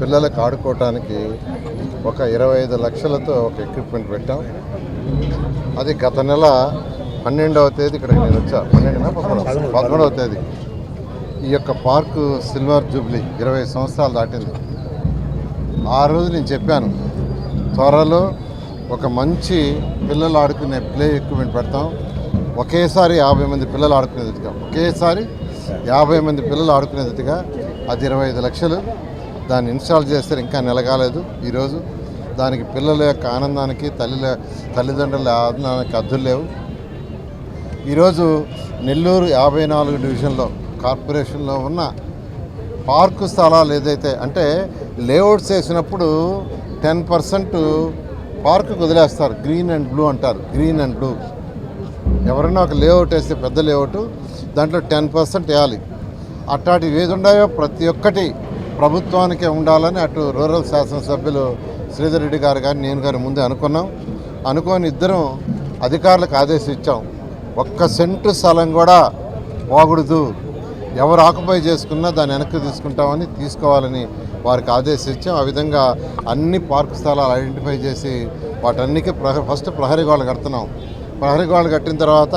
పిల్లలకు ఆడుకోవటానికి ఒక ఇరవై ఐదు లక్షలతో ఒక ఎక్విప్మెంట్ పెట్టాం. అది గత నెల పన్నెండవ తేదీ ఇక్కడికి నేను వచ్చా. పన్నెండున? పదమూడవ పదమూడవ తేదీ. ఈ యొక్క పార్కు సిల్వర్ జూబ్లీ ఇరవై సంవత్సరాలు దాటింది. ఆ రోజు నేను చెప్పాను త్వరలో ఒక మంచి పిల్లలు ఆడుకునే ప్లే ఎక్విప్మెంట్ పెడతాం. ఒకేసారి యాభై మంది పిల్లలు ఆడుకునేదిగా ఒకేసారి యాభై మంది పిల్లలు ఆడుకునేదిగా అది ఇరవై ఐదు లక్షలు. దాన్ని ఇన్స్టాల్ చేస్తే ఇంకా నిలగాలేదు ఈరోజు. దానికి పిల్లల యొక్క ఆనందానికి తల్లి తల్లిదండ్రుల ఆనందానికి అద్దులు లేవు. ఈరోజు నెల్లూరు యాభై నాలుగు డివిజన్లో కార్పొరేషన్లో ఉన్న పార్కు స్థలాలు ఏదైతే అంటే లేఅవుట్స్ వేసినప్పుడు టెన్ పర్సెంట్ పార్కు వదిలేస్తారు. గ్రీన్ అండ్ బ్లూ అంటారు. Green and blue. ఎవరైనా ఒక లేఅవుట్ వేస్తే పెద్ద లేఅవుట్ దాంట్లో టెన్ పర్సెంట్ వేయాలి. అట్లాంటివి ఏది ఉన్నాయో ప్రతి ఒక్కటి ప్రభుత్వానికే ఉండాలని అటు రూరల్ శాసనసభ్యులు శ్రీధర్ రెడ్డి గారు కానీ నేను గారు ముందే అనుకున్నాం. అనుకొని ఇద్దరం అధికారులకు ఆదేశించాం ఒక్క సెంటు స్థలం కూడా పోకూడదు. ఎవరు ఆకుపై చేసుకున్నా దాన్ని వెనక్కి తీసుకుంటామని తీసుకోవాలని వారికి ఆదేశించాం ఆ విధంగా అన్ని పార్క్ స్థలాలు ఐడెంటిఫై చేసి వాటన్నికి ప్రహ ఫస్ట్ ప్రహరీ గోడలు కడుతున్నాం. ప్రహరీ గోడలు కట్టిన తర్వాత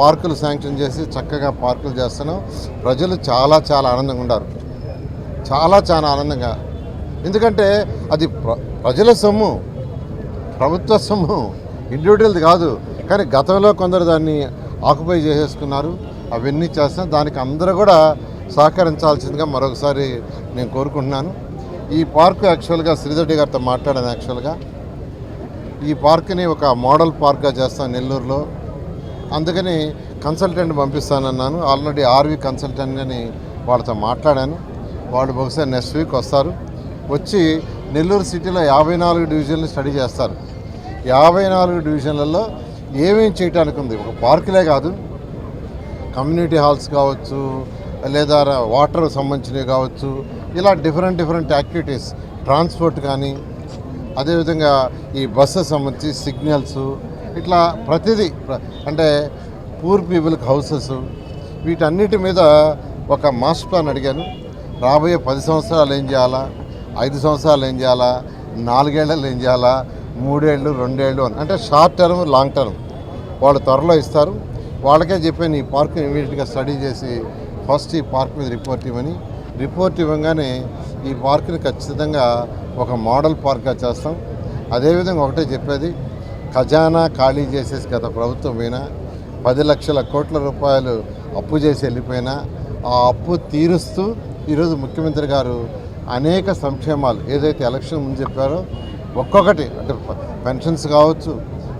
పార్కులు శాంక్షన్ చేసి చక్కగా పార్కులు చేస్తున్నాం. ప్రజలు చాలా చాలా ఆనందంగా ఉన్నారు. చాలా చాలా ఆనందంగా. ఎందుకంటే అది ప్ర- ప్రజల సొమ్ము ప్రభుత్వ సొమ్ము ఇండివిజువల్ది కాదు. కానీ గతంలో కొందరు దాన్ని ఆక్యుపై చేసేసుకున్నారు అవన్నీ చేస్తున్నా దానికి అందరూ కూడా సహకరించాల్సిందిగా మరొకసారి నేను కోరుకుంటున్నాను. ఈ పార్కు యాక్చువల్గా శ్రీధర్డి గారితో మాట్లాడాను యాక్చువల్గా ఈ పార్క్ని ఒక మోడల్ పార్క్గా చేస్తాను నెల్లూరులో. అందుకని కన్సల్టెంట్ పంపిస్తానన్నాను. ఆల్రెడీ ఆర్వి కన్సల్టెంట్ అని వాళ్ళతో మాట్లాడాను. వాళ్ళు బహుశా నెక్స్ట్ వీక్ వస్తారు. వచ్చి నెల్లూరు సిటీలో యాభై నాలుగు డివిజన్లు స్టడీ చేస్తారు. యాభై నాలుగు డివిజన్లలో ఏమేం చేయటానికి ఉంది? ఒక పార్కులే కాదు. కమ్యూనిటీ హాల్స్ కావచ్చు లేదా వాటర్ సంబంధించినవి కావచ్చు. ఇలా డిఫరెంట్ డిఫరెంట్ యాక్టివిటీస్ ట్రాన్స్పోర్ట్ కానీ అదేవిధంగా ఈ బస్సెస్ సంబంధించి సిగ్నల్స్ ఇట్లా ప్రతిదీ అంటే పూర్ పీపుల్కి హౌసెస్ వీటన్నిటి మీద ఒక మాస్టర్ ప్లాన్ అడిగాను. రాబోయే పది సంవత్సరాలు ఏం చేయాలా? ఐదు సంవత్సరాలు ఏం చేయాలా? నాలుగేళ్ళు ఏం చేయాలా? మూడేళ్ళు రెండేళ్ళు అని. అంటే షార్ట్ టర్మ్ లాంగ్ టర్మ్. వాళ్ళు త్వరలో ఇస్తారు. వాళ్ళకే చెప్పాను ఈ పార్క్ ఇమీడియట్గా స్టడీ చేసి ఫస్ట్ ఈ పార్క్ మీద రిపోర్ట్ ఇవ్వని. రిపోర్ట్ ఇవ్వగానే ఈ పార్క్ని ఖచ్చితంగా ఒక మోడల్ పార్క్గా చేస్తాం. అదేవిధంగా ఒకటే చెప్పేది ఖజానా ఖాళీ చేసేసి గత ప్రభుత్వం పోయినా పది లక్షల కోట్ల రూపాయలు అప్పు చేసి వెళ్ళిపోయినా ఆ అప్పు తీరుస్తూ ఈరోజు ముఖ్యమంత్రి గారు అనేక సంక్షేమాలు ఏదైతే ఎలక్షన్ ముందు చెప్పారో ఒక్కొక్కటి అంటే పెన్షన్స్ కావచ్చు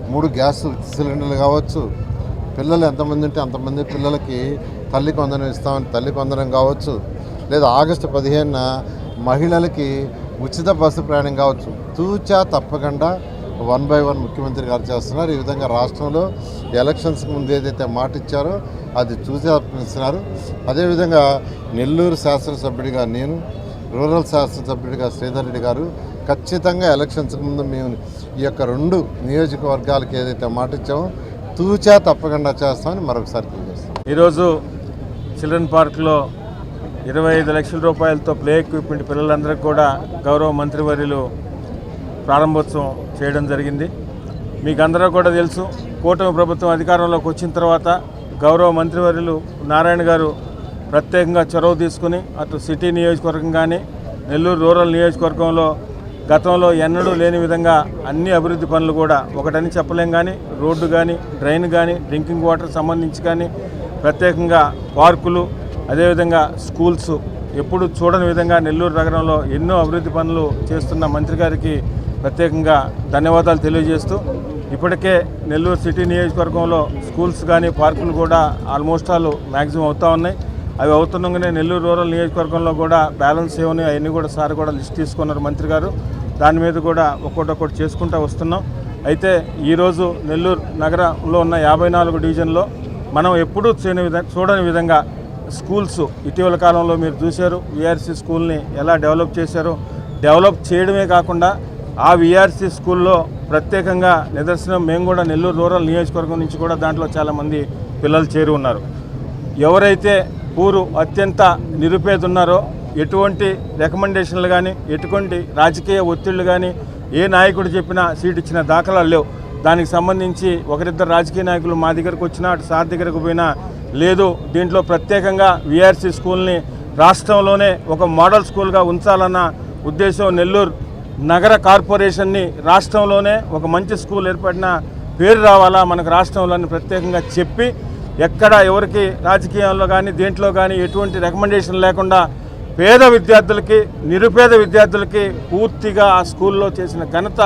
మూడు గ్యాస్ సిలిండర్లు కావచ్చు పిల్లలు ఎంతమంది ఉంటే అంతమంది పిల్లలకి తల్లి కొందరం ఇస్తామని తల్లి కొందరం కావచ్చు లేదా ఆగస్టు పదిహేనున మహిళలకి ఉచిత బస్సు ప్రయాణం కావచ్చు తూచా తప్పకుండా వన్ బై వన్ ముఖ్యమంత్రి గారు చేస్తున్నారు. ఈ విధంగా రాష్ట్రంలో ఎలక్షన్స్కి ముందు ఏదైతే మాట ఇచ్చారో అది చూసి అర్పిస్తున్నారు అదేవిధంగా నెల్లూరు శాసనసభ్యుడిగా నేను రూరల్ శాసనసభ్యుడిగా శ్రీధర్ రెడ్డి గారు ఖచ్చితంగా ఎలక్షన్స్కి ముందు మేము ఈ యొక్క రెండు నియోజకవర్గాలకు ఏదైతే మాట ఇచ్చామో తూచా తప్పకుండా చేస్తామని మరొకసారి తెలియజేస్తాం ఈరోజు చిల్డ్రన్ పార్క్లో ఇరవై ఐదు లక్షల రూపాయలతో ప్లే ఎక్విప్మెంట్ పిల్లలందరికీ కూడా గౌరవ మంత్రివర్యులు ప్రారంభోత్సవం చేయడం జరిగింది. మీకు అందరూ కూడా తెలుసు కూటమి ప్రభుత్వం అధికారంలోకి వచ్చిన తర్వాత గౌరవ మంత్రివర్యులు నారాయణ గారు ప్రత్యేకంగా చొరవ తీసుకుని అటు సిటీ నియోజకవర్గం కానీ నెల్లూరు రూరల్ నియోజకవర్గంలో గతంలో ఎన్నడూ లేని విధంగా అన్ని అభివృద్ధి పనులు కూడా ఒకటని చెప్పలేం కానీ రోడ్డు కానీ డ్రైన్ కానీ డ్రింకింగ్ వాటర్ సంబంధించి కానీ ప్రత్యేకంగా పార్కులు అదేవిధంగా స్కూల్స్ ఎప్పుడు చూడని విధంగా నెల్లూరు నగరంలో ఎన్నో అభివృద్ధి పనులు చేస్తున్న మంత్రి గారికి ప్రత్యేకంగా ధన్యవాదాలు తెలియజేస్తూ ఇప్పటికే నెల్లూరు సిటీ నియోజకవర్గంలో స్కూల్స్ కానీ పార్కులు కూడా ఆల్మోస్ట్ ఆల్ మ్యాక్సిమం అవుతా ఉన్నాయి. అవి అవుతుండగానే నెల్లూరు రూరల్ నియోజకవర్గంలో కూడా బ్యాలెన్స్ ఏమని అవన్నీ కూడా సార్ కూడా లిస్ట్ తీసుకున్నారు మంత్రి గారు. దాని మీద కూడా ఒక్కొక్కటి చేసుకుంటూ వస్తున్నాం. అయితే ఈరోజు నెల్లూరు నగరంలో ఉన్న యాభై నాలుగు డివిజన్లో మనం ఎప్పుడూ చేయని విధంగా చూడని విధంగా స్కూల్స్ ఇటీవల కాలంలో మీరు చూశారు. విఆర్సీ స్కూల్ని ఎలా డెవలప్ చేశారో డెవలప్ చేయడమే కాకుండా ఆ విఆర్సీ స్కూల్లో ప్రత్యేకంగా నిదర్శనం మేము కూడా నెల్లూరు రూరల్ నియోజకవర్గం నుంచి కూడా దాంట్లో చాలామంది పిల్లలు చేరి ఉన్నారు. ఎవరైతే ఊరు అత్యంత నిరుపేద ఉన్నారో ఎటువంటి రికమెండేషన్లు కానీ ఎటువంటి రాజకీయ ఒత్తిళ్ళు కానీ ఏ నాయకుడు చెప్పినా సీట్ ఇచ్చిన దాఖలాలు లేవు. దానికి సంబంధించి ఒకరిద్దరు రాజకీయ నాయకులు మా దగ్గరకు వచ్చినా అటు సార్ దగ్గరకు పోయినా లేదు. దీంట్లో ప్రత్యేకంగా విఆర్సీ స్కూల్ని రాష్ట్రంలోనే ఒక మోడల్ స్కూల్గా ఉంచాలన్న ఉద్దేశం నెల్లూరు నగర కార్పొరేషన్ని రాష్ట్రంలోనే ఒక మంచి స్కూల్ ఏర్పడిన పేరు రావాలా మనకు రాష్ట్రంలోని ప్రత్యేకంగా చెప్పి ఎక్కడ ఎవరికి రాజకీయాల్లో కానీ దేంట్లో కానీ ఎటువంటి రికమెండేషన్ లేకుండా పేద విద్యార్థులకి నిరుపేద విద్యార్థులకి పూర్తిగా ఆ స్కూల్లో చేసిన ఘనత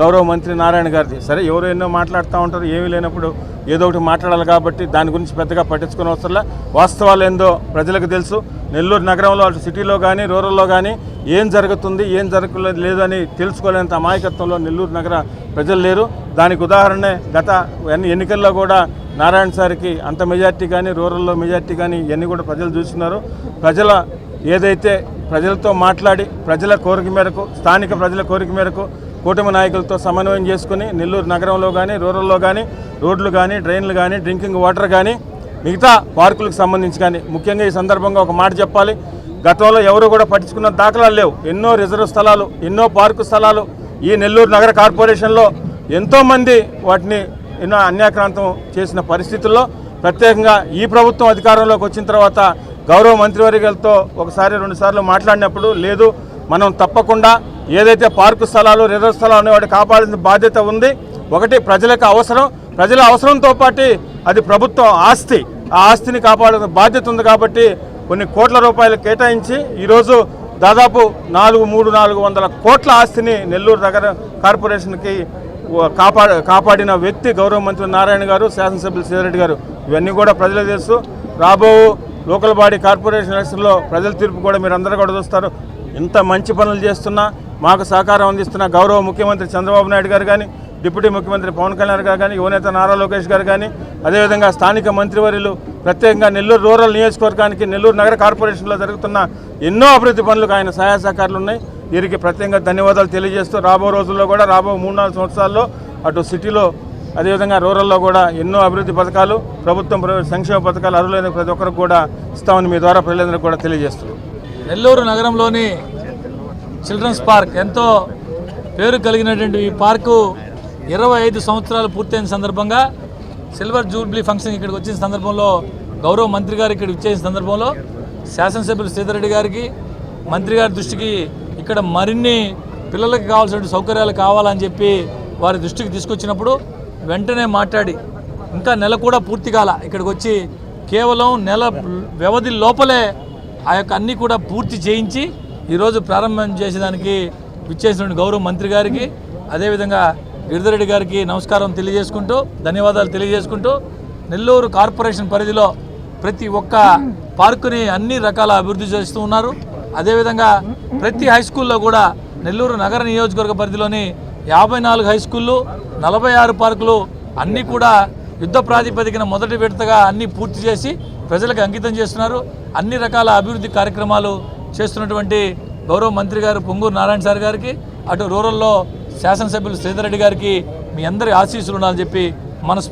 గౌరవ మంత్రి నారాయణ గారిది. సరే ఎవరు ఎన్నో మాట్లాడుతూ ఉంటారు ఏమీ లేనప్పుడు ఏదో ఒకటి మాట్లాడాలి కాబట్టి దాని గురించి పెద్దగా పట్టించుకునే అవసరంలా వాస్తవాలు ఏందో ప్రజలకు తెలుసు. నెల్లూరు నగరంలో అటు సిటీలో కానీ రూరల్లో కానీ ఏం జరుగుతుంది ఏం జరగలేదు లేదు అని తెలుసుకోలేనంత అమాయకత్వంలో నెల్లూరు నగర ప్రజలు లేరు. దానికి ఉదాహరణే గత ఎన్ని ఎన్నికల్లో కూడా నారాయణ సార్కి అంత మెజార్టీ కానీ రూరల్లో మెజార్టీ కానీ ఇవన్నీ కూడా ప్రజలు చూస్తున్నారు. ప్రజల ఏదైతే ప్రజలతో మాట్లాడి ప్రజల కోరిక మేరకు స్థానిక ప్రజల కోరిక మేరకు కూటమి నాయకులతో సమన్వయం చేసుకుని నెల్లూరు నగరంలో కానీ రూరల్లో కానీ రోడ్లు కానీ డ్రైన్లు కానీ డ్రింకింగ్ వాటర్ కానీ మిగతా పార్కులకు సంబంధించి కానీ ముఖ్యంగా ఈ సందర్భంగా ఒక మాట చెప్పాలి. గతంలో ఎవరు కూడా పట్టించుకున్న దాఖలాలు లేవు. ఎన్నో రిజర్వ్ స్థలాలు ఎన్నో పార్కు స్థలాలు ఈ నెల్లూరు నగర కార్పొరేషన్లో ఎంతోమంది వాటిని ఎన్నో అన్యాక్రాంతం చేసిన పరిస్థితుల్లో ప్రత్యేకంగా ఈ ప్రభుత్వం అధికారంలోకి వచ్చిన తర్వాత గౌరవ మంత్రివర్యులతో ఒకసారి రెండు సార్లు మాట్లాడినప్పుడు లేదు మనం తప్పకుండా ఏదైతే పార్కు స్థలాలు రిజర్వ్ స్థలాలు ఉన్నాయి కాపాడే కాపాడాల్సిన బాధ్యత ఉంది. ఒకటి ప్రజలకు అవసరం. ప్రజల అవసరంతో పాటు అది ప్రభుత్వం ఆస్తి. ఆ ఆస్తిని కాపాడాల్సిన బాధ్యత ఉంది కాబట్టి కొన్ని కోట్ల రూపాయలు కేటాయించి ఈరోజు దాదాపు నాలుగు మూడు నాలుగు వందల కోట్ల ఆస్తిని నెల్లూరు నగర కార్పొరేషన్కి కాపా కాపాడిన వ్యక్తి గౌరవ మంత్రి నారాయణ గారు శాసనసభ్యులు సీరెడ్డి గారు ఇవన్నీ కూడా ప్రజలు తెలుసు. రాబో లోకల్ బాడీ కార్పొరేషన్ ఎలక్షన్లో ప్రజల తీర్పు కూడా మీరు అందరూ కూడా చూస్తారు. ఇంత మంచి పనులు చేస్తున్నా మాకు సహకారం అందిస్తున్న గౌరవ ముఖ్యమంత్రి చంద్రబాబు నాయుడు గారు కానీ డిప్యూటీ ముఖ్యమంత్రి పవన్ కళ్యాణ్ గారు కానీ యువనేత నారా లోకేష్ గారు కానీ అదేవిధంగా స్థానిక మంత్రివర్యులు ప్రత్యేకంగా నెల్లూరు రూరల్ నియోజకవర్గానికి నెల్లూరు నగర కార్పొరేషన్లో జరుగుతున్న ఎన్నో అభివృద్ధి పనులకు ఆయన సహాయ సహకారాలు ఉన్నాయి. వీరికి ప్రత్యేకంగా ధన్యవాదాలు తెలియజేస్తూ రాబో రోజుల్లో కూడా రాబో మూడు నాలుగు సంవత్సరాల్లో అటు సిటీలో అదేవిధంగా రూరల్లో కూడా ఎన్నో అభివృద్ధి పథకాలు ప్రభుత్వం సంక్షేమ పథకాలు అర్హులైన ప్రతి ఒక్కరికి కూడా ఇస్తామని మీ ద్వారా ప్రజలందరికీ కూడా తెలియజేస్తున్నాం. నెల్లూరు నగరంలోని చిల్డ్రన్స్ పార్క్ ఎంతో పేరు కలిగినటువంటి ఈ పార్కు ఇరవై ఐదు సంవత్సరాలు పూర్తయిన సందర్భంగా సిల్వర్ జూబ్లీ ఫంక్షన్ ఇక్కడికి వచ్చిన సందర్భంలో గౌరవ మంత్రి గారు ఇక్కడ ఇచ్చేసిన సందర్భంలో శాసనసభ్యులు సీతారెడ్డి గారికి మంత్రి గారి దృష్టికి ఇక్కడ మరిన్ని పిల్లలకి కావాల్సిన సౌకర్యాలు కావాలని చెప్పి వారి దృష్టికి తీసుకొచ్చినప్పుడు వెంటనే మాట్లాడి ఇంకా నెల కూడా పూర్తి కాల ఇక్కడికి వచ్చి కేవలం నెల వ్యవధి లోపలే ఆ యొక్క అన్నీ కూడా పూర్తి చేయించి ఈరోజు ప్రారంభం చేసేదానికి విచ్చేసినటువంటి గౌరవ మంత్రి గారికి అదేవిధంగా గిరిధరెడ్డి గారికి నమస్కారం తెలియజేసుకుంటూ ధన్యవాదాలు తెలియజేసుకుంటూ నెల్లూరు కార్పొరేషన్ పరిధిలో ప్రతి ఒక్క పార్కుని అన్ని రకాల అభివృద్ధి చేస్తూ ఉన్నారు. అదేవిధంగా ప్రతి హై స్కూల్లో కూడా నెల్లూరు నగర నియోజకవర్గ పరిధిలోని యాభై నాలుగు హై స్కూళ్ళు నలభై ఆరు పార్కులు అన్నీ కూడా యుద్ధ ప్రాతిపదికన మొదటి విడతగా అన్నీ పూర్తి చేసి ప్రజలకు అంకితం చేస్తున్నారు. అన్ని రకాల అభివృద్ధి కార్యక్రమాలు చేస్తున్నటువంటి గౌరవ మంత్రి గారు పొంగూరు నారాయణ సార్ గారికి అటు రూరల్లో శాసనసభ్యులు శ్రీధర్ రెడ్డి గారికి మీ అందరి ఆశీస్సులు ఉండాలని చెప్పి మనస్ఫూర్తి